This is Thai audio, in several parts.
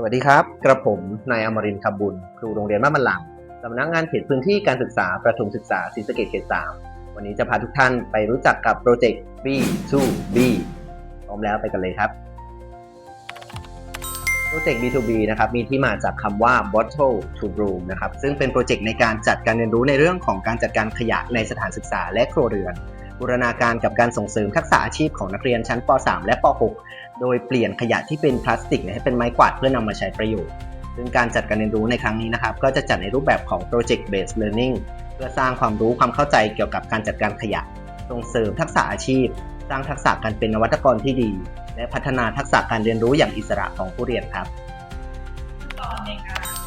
สวัสดีครับ กระผมนายอมรินทร์คำบุญ ครูโรงเรียนบ้านบันลังสำนักงานเขตพื้นที่การศึกษาประถมศึกษาศรีสะเกษเขต 3 วันนี้จะพาทุกท่านไปรู้จักกับโปรเจกต์ B2B พร้อมแล้วไปกันเลยครับ โปรเจกต์ B2B นะครับมีที่มาจากคำว่า bottle to broom นะครับซึ่งเป็นโปรเจกต์ในการจัดการเรียนรู้ในเรื่องของการจัดการขยะในสถานศึกษาและครัวเรือน บูรณาการกับการส่งเสริมทักษะอาชีพของนักเรียนชั้นป .3 และป .6 โดยเปลี่ยนขยะที่เป็นพลาสติกให้เป็นไม้กวาดเพื่อนำมาใช้ประโยชน์ ซึ่งการจัดการเรียนรู้ในครั้งนี้นะครับ ก็จะจัดในรูปแบบของ Project Based Learning เพื่อสร้างความรู้ความเข้าใจเกี่ยวกับการจัดการขยะ ส่งเสริมทักษะอาชีพ สร้างทักษะการเป็นนวัตกรที่ดี และพัฒนาทักษะการเรียนรู้อย่างอิสระของผู้เรียนครับตอนในการ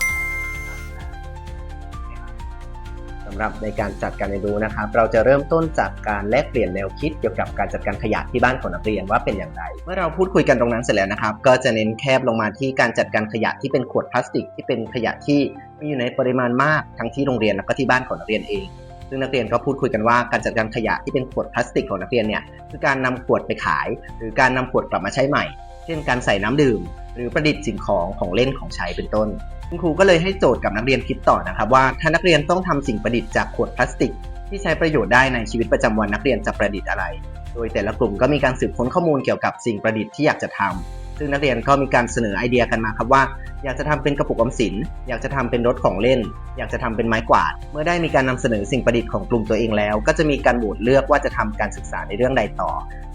ำหรับในการจัดการเรียนรู้นะครับ เราจะเริ่มต้นจากการแลกเปลี่ยนแนวคิดเกี่ยวกับการจัดการขยะที่บ้านของนักเรียนว่าเป็นอย่างไร เมื่อเราพูดคุยกันตรงนั้นเสร็จแล้วนะครับ ก็จะเน้นแคบลงมาที่การจัดการขยะที่เป็นขวดพลาสติก ที่เป็นขยะที่มีอยู่ในปริมาณมากทั้งที่โรงเรียนแล้วก็ที่บ้านของนักเรียนเองซึ่งนักเรียนก็พูดคุยกันว่าการจัดการขยะที่เป็นขวดพลาสติกของนักเรียนเนี่ยคือการนำขวดไปขาย หรือการนำขวดกลับมาใช้ใหม่ เช่นการใส่น้ำดื่ม หรือประดิษฐ์สิ่งของของเล่นของใช้เป็นต้น คุณครูก็เลยให้โจทย์กับนักเรียนคิดต่อนะครับว่าถ้านักเรียนต้องทำสิ่งประดิษฐ์จากขวดพลาสติก ที่ใช้ประโยชน์ได้ในชีวิตประจำวันนักเรียนจะประดิษฐ์อะไร โดยแต่ละกลุ่มก็มีการสืบค้นข้อมูลเกี่ยวกับสิ่งประดิษฐ์ที่อยากจะทำซึ่งนักเรียนก็มีการเสนอไอเดียกันมาครับว่าอยากจะทำเป็นกระปุกออมสิน อยากจะทำเป็นรถของเล่น อยากจะทำเป็นไม้กวาด เมื่อได้มีการนำเสนอสิ่งประดิษฐ์ของกลุ่มตัวเองแล้ว ก็จะมีการโหวตเลือกว่าจะทำการศึกษาในเรื่องใดต่อ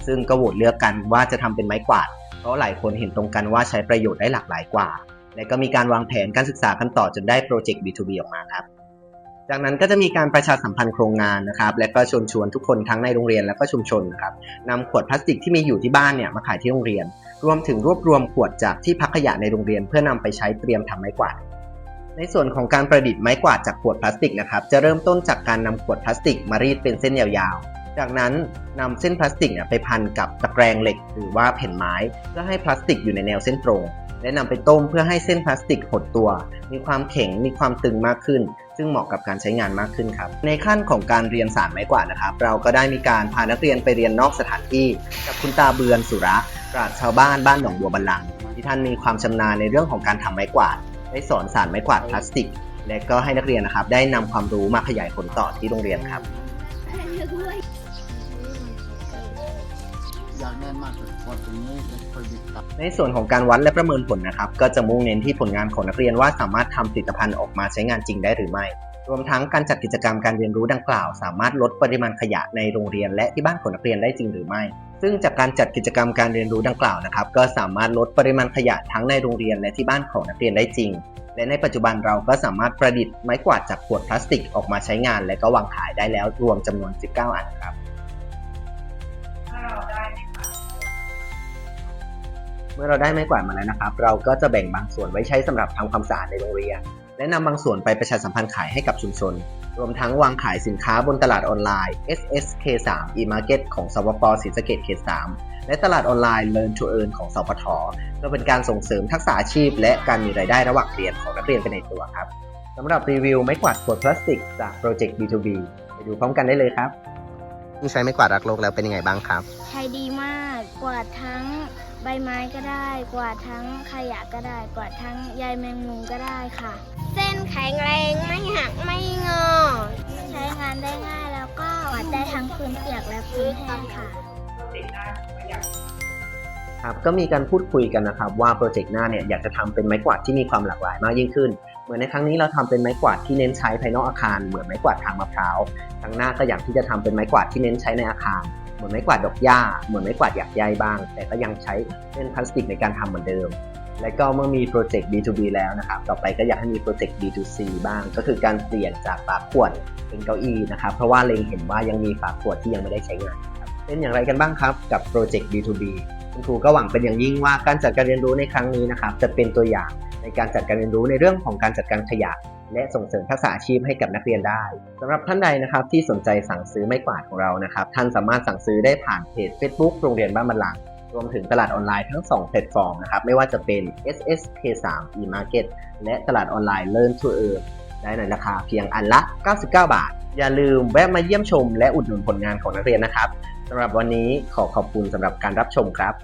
ซึ่งก็โหวตเลือกกันว่าจะทำเป็นไม้กวาด ราะหลายคนเห็นตรงกันว่าใช้ประโยชน์ได้หลากหลายกว่า และก็มีการวางแผนการศึกษากันต่อจนได้โปรเจกต์ B2B ออกมาครับ จากนั้นก็จะมีการประชาสัมพันธ์โครงงานนะครับ และก็ชวนชวนทุกคนทั้งในโรงเรียนและก็ชุมชนนะครับนำขวดพลาสติกที่มีอยู่ที่บ้านเนี่ยมาขายที่โรงเรียน รวมถึงรวบรวมขวดจากที่พักขยะในโรงเรียน เพื่อนำไปใช้เตรียมทำไม้กวาดในส่วนของการประดิษฐ์ไม้กวาดจากขวดพลาสติกนะครับ จะเริ่มต้นจากการนำขวดพลาสติกมารีดเป็นเส้นยาว จากนั้นนำเส้นพลาสติกไปพันกับตะแกรงเหล็ก หรือว่าแผ่นไม้ เพื่อให้พลาสติกอยู่ในแนวเส้นตรง และนำไปต้มเพื่อให้เส้นพลาสติกหดตัว มีความแข็งมีความตึงมากขึ้น ซึ่งเหมาะกับการใช้งานมากขึ้นครับ ในขั้นของการเรียนสารไม้กวาดนะครับ เราก็ได้มีการพานักเรียนไปเรียนนอกสถานที่กับคุณตาเบือนสุระปราชญ์ชาวบ้านบ้านหนองบัวบันลังที่ท่านมีความชำนาญในเรื่องของการทำไม้กวาด ได้สอนสารไม้กวาดพลาสติก และก็ให้นักเรียนนะครับได้นำความรู้มาขยายผลต่อที่โรงเรียนครับากได้มากสุดพอตรงนี้จะคอยบิดตับในส่วนของการวัดและประเมินผลนะครับ ก็จะมุ่งเน้นที่ผลงานของนักเรียนว่าสามารถทำผลิตภัณฑ์ออกมาใช้งานจริงได้หรือไม่ รวมทั้งการจัดกิจกรรมการเรียนรู้ดังกล่าว สามารถลดปริมาณขยะในโรงเรียน และที่บ้านของนักเรียนได้จริงหรือไม่ ซึ่งจากการจัดกิจกรรมการเรียนรู้ดังกล่าวนะครับ ก็สามารถลดปริมาณขยะทั้งในโรงเรียนและที่บ้านของนักเรียนได้จริง และในปัจจุบันเราก็สามารถประดิษฐ์ไม้กวาดจากขวดพลาสติกออกมาใช้งาน และก็วางขายได้แล้วรวมจำนวน 19 อันครับ เมื่อเราได้ไม้กวาดมาแล้วนะครับ เราก็จะแบ่งบางส่วนไว้ใช้สำหรับทำความสะอาดในโรงเรียน และนำบางส่วนไปประชาสัมพันธ์ขายให้กับชุมชน รวมทั้งวางขายสินค้าบนตลาดออนไลน์ SSK3 e-market ของสวปศรีสะเกษเขต3และตลาดออนไลน์ Learn to Earn ของสพทเพื่อเป็นการส่งเสริมทักษะอาชีพ และการมีรายได้ระหว่างเรียนของนักเรียนไปในตัวครับสำหรับรีวิวไม้กวาดขวดพลาสติกจากโปรเจกต์ B2B ไปดูพร้อมกันได้เลยครับใช้ไม้กวาดรักโลกแล้วเป็นยังไงบ้างครับ ใช้ดีมาก กวาดทั้ง ใบไม้ก็ได้ กวาดทั้งขยะก็ได้ กวาดทั้งใยแมงมุมก็ได้ค่ะ เส้นแข็งแรงไม่หักไม่งอ ใช้งานได้ง่ายแล้วก็กวาดได้ทั้งพื้นเปียกและพื้นแห้งค่ะติดได้ประหยัดครับก็มีการพูดคุยกันนะครับว่าโปรเจกต์หน้าเนี่ยอยากจะทำเป็นไม้กวาดที่มีความหลากหลายมากยิ่งขึ้น เหมือนในครั้งนี้เราทำเป็นไม้กวาดที่เน้นใช้ภายนอกอาคาร เหมือนไม้กวาดทางมะพร้าวครั้งหน้าก็อยากที่จะทำเป็นไม้กวาดที่เน้นใช้ในอาคาร เหมือนไม้กวาดดอกหญ้า เหมือนไม้กวาดหยักใยบ้าง แต่ก็ยังใช้เส้นพลาสติกในการทำเหมือนเดิม และก็เมื่อมีโปรเจกต์ B2B แล้วนะครับ ต่อไปก็อยากให้มีโปรเจกต์ B2C บ้าง ก็คือการเปลี่ยนจากฝาขวดเป็นเก้าอี้นะครับ เพราะว่าเล็งเห็นว่ายังมีฝาขวดที่ยังไม่ได้ใช้งานเป็นอย่างไรกันบ้างครับกับโปรเจกต์ B2B คุณครูก็หวังเป็นอย่างยิ่งว่าการจัดการเรียนรู้ในครั้งนี้นะครับจะเป็นตัวอย่างในการจัดการเรียนรู้ในเรื่องของการจัดการขยะ และส่งเสริมทักษะอาชีพให้กับนักเรียนได้สำหรับท่านใดนะครับที่สนใจสั่งซื้อไม้กวาดของเรานะครับ ท่านสามารถสั่งซื้อได้ผ่านเพจ Facebook โรงเรียนบ้านบันลังรวมถึงตลาดออนไลน์ทั้ง 2 แพลตฟอร์มนะครับ ไม่ว่าจะเป็น SSK3 e-market และตลาดออนไลน์ Learn to Earn ได้ในราคาเพียงอันละ 99 บาท อย่าลืมแวะมาเยี่ยมชมและอุดหนุนผลงานของนักเรียนนะครับสำหรับวันนี้ขอขอบคุณสำหรับการรับชมครับ